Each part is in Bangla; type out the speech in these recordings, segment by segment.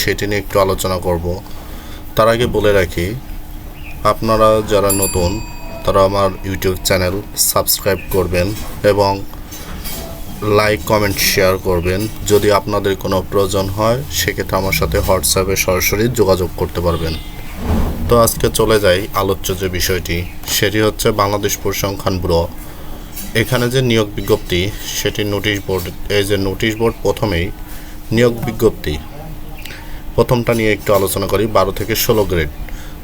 সেটি নিয়ে একটু আলোচনা করব। তার আগে বলে রাখি, আপনারা যারা নতুন, তারা আমার ইউটিউব চ্যানেল সাবস্ক্রাইব করবেন এবং লাইক, কমেন্ট, শেয়ার করবেন। যদি আপনাদের কোনো প্রয়োজন হয়, সেক্ষেত্রে আমার সাথে হোয়াটসঅ্যাপে সরাসরি যোগাযোগ করতে পারবেন। তো আজকে চলে যাই আলোচ্য যে বিষয়টি, সেটি হচ্ছে বাংলাদেশ পরিসংখ্যান ব্যুরো। এখানে যে নিয়োগ বিজ্ঞপ্তি, সেটি নোটিশ বোর্ড, এই যে নোটিশ বোর্ড প্রথমেই নিয়োগ বিজ্ঞপ্তি। প্রথমটা নিয়ে একটু আলোচনা করি, বারো থেকে ষোলো গ্রেড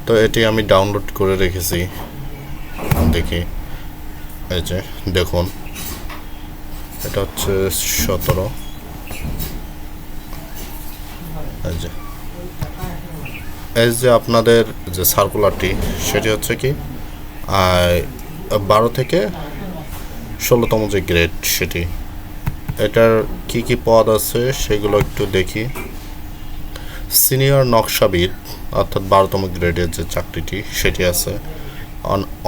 তো এটি আমি ডাউনলোড করে রেখেছি। দেখি। এই যে, দেখুন। এটা হচ্ছে সতেরো। এই যে। আপনাদের যে সার্কুলারটি সেটি হচ্ছে কি বারো থেকে ষোলোতম যে গ্রেড সেটি। এটার কি কি পদ আছে সেগুলো একটু দেখি। সিনিয়র নকশাবিদ অর্থাৎ বারোতম গ্রেডের যে চাকরিটি, সেটি আছে।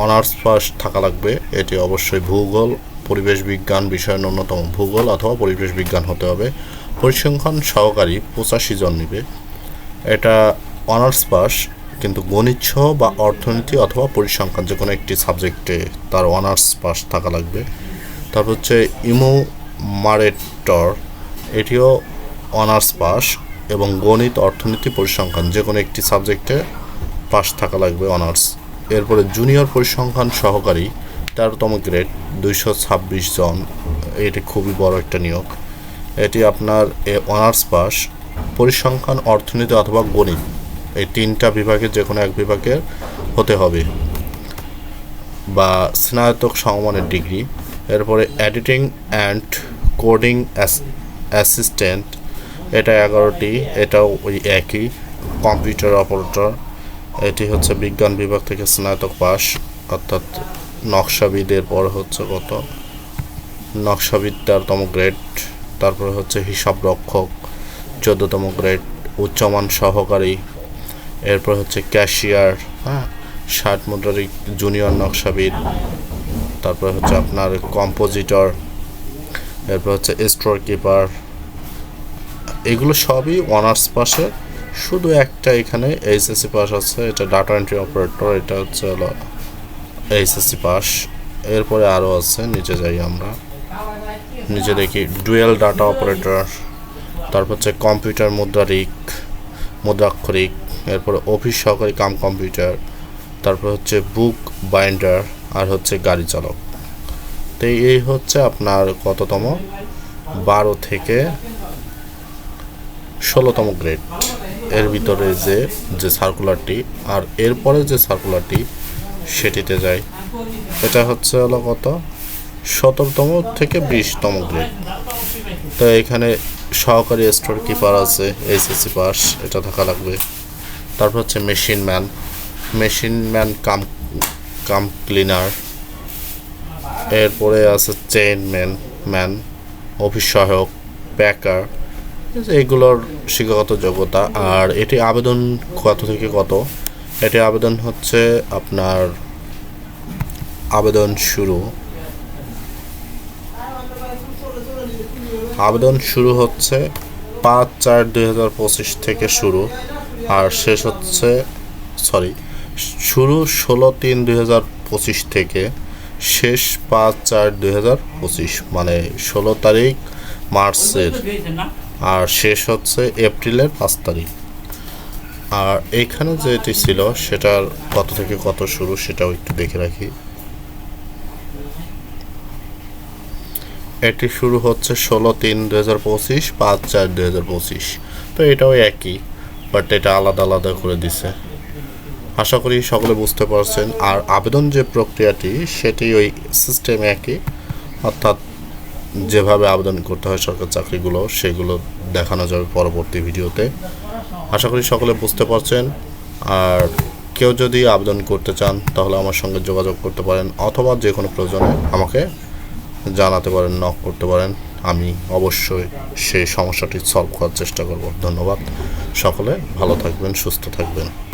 অনার্স পাস থাকা লাগবে, এটি অবশ্যই ভূগোল, পরিবেশ বিজ্ঞান বিষয়ের ন্যূনতম ভূগোল অথবা পরিবেশ বিজ্ঞান হতে হবে। পরিসংখ্যান সহকারী পঁচাশি জন নিবে। এটা অনার্স পাস, কিন্তু গণিত সহ বা অর্থনীতি অথবা পরিসংখ্যান যে কোনো একটি সাবজেক্টে তার অনার্স পাস থাকা লাগবে। তারপর হচ্ছে ইমো মারেটর এটিও অনার্স পাস। এবং গণিত, অর্থনীতি, পরিসংখ্যান, যে কোনো একটি সাবজেক্টে পাস থাকা লাগবে অনার্স। এরপরে জুনিয়র পরিসংখ্যান সহকারী, তেরোতম গ্রেড, দুইশো ছাব্বিশ জন, এটি খুবই বড় একটা নিয়োগ। এটি আপনার এ অনার্স পাস পরিসংখ্যান, অর্থনীতি অথবা গণিত, এই তিনটা বিভাগে যে কোনো এক বিভাগের হতে হবে। বা স্নাতক সমমানের ডিগ্রি, এরপরে এডিটিং অ্যান্ড কোডিং অ্যাসিস্ট্যান্ট এটা এগারোটি, এটাও ওই একই, কম্পিউটার অপারেটর। এটি হচ্ছে বিজ্ঞান বিভাগ থেকে স্নাতক পাস অর্থাৎ নকশাবিদের পর হচ্ছে কত? নকশাবিদ তেরোতম গ্রেড, তারপরে হচ্ছে হিসাব রক্ষক চোদ্দতম গ্রেড, উচ্চমান সহকারী, এরপর হচ্ছে ক্যাশিয়ার হ্যাঁ? ষাট মুদ্রারিক জুনিয়র নকশাবিদ, তারপর হচ্ছে আপনার কম্পোজিটর, এরপর হচ্ছে স্টোর কিপার এগুলো সবই অনার্স পাশে শুধু একটা এখানে এইচএসসি পাস আছে, এটা ডাটা এন্ট্রি অপারেটর এটা হচ্ছে হলো এইচএসসি পাস এরপরে আরও আছে, নিচে যাই আমরা। নিচে দেখি ডুয়েল ডাটা অপারেটর তারপর হচ্ছে কম্পিউটার মুদ্রারিক মুদ্রাক্ষরিক, এরপরে অফিস সহকারী কাম কম্পিউটার তারপর হচ্ছে বুক বাইন্ডার আর হচ্ছে গাড়ি চালক। তো এই হচ্ছে আপনার কততম? বারো থেকে ষোলোতম গ্রেড। এর ভিতরে যে যে সার্কুলারটি আর এরপরে যে সার্কুলারটি সেটিতে যায় এটা হচ্ছে হলো কত? সতেরোতম থেকে বিশতম গ্রেড। তো এখানে সহকারী স্টোর কিপার আছে এসএসসি পাস, এটা থাকা লাগবে। তারপর হচ্ছে machine man. Machine man cum cum cleaner. এরপরে আছে চেইন ম্যান ম্যান, অফিস সহায়ক, প্যাকার। এগুলোর শিক্ষাগত যোগ্যতা, আর এটি আবেদন কত থেকে কত? এটি আবেদন হচ্ছে আপনার আবেদন শুরু। আবেদন শুরু হচ্ছে পাঁচ চার দুই হাজার পঁচিশ থেকে শুরু, আর শেষ হচ্ছে, সরি, শুরু ষোলো তিন দুই হাজার পঁচিশ থেকে, শেষ পাঁচ চার দুই হাজার পঁচিশ মানে ষোলো তারিখ মার্চের। আর শেষ হচ্ছে এপ্রিলের পাঁচ তারিখ। আর এইখানে যেটি ছিল, সেটার কত থেকে কত শুরু সেটাও একটু দেখে রাখি। এটি শুরু হচ্ছে ষোলো তিন দু হাজার পঁচিশ, পাঁচ চার দু হাজার পঁচিশ। তো এটাও একই, বাট এটা আলাদা আলাদা করে দিছে। আশা করি সকলে বুঝতে পারছেন। আর আবেদন যে প্রক্রিয়াটি, সেটি ওই সিস্টেম একই, অর্থাৎ যেভাবে আবেদন করতে হয় সরকার চাকরিগুলো, সেগুলো দেখানো যাবে পরবর্তী ভিডিওতে। আশা করি সকলে বুঝতে পারছেন। আর কেউ যদি আবেদন করতে চান, তাহলে আমার সঙ্গে যোগাযোগ করতে পারেন, অথবা যে কোনো প্রয়োজনে আমাকে জানাতে পারেন নক করতে পারেন। আমি অবশ্যই সেই সমস্যাটি সলভ করার চেষ্টা করব। ধন্যবাদ। সকলে ভালো থাকবেন, সুস্থ থাকবেন।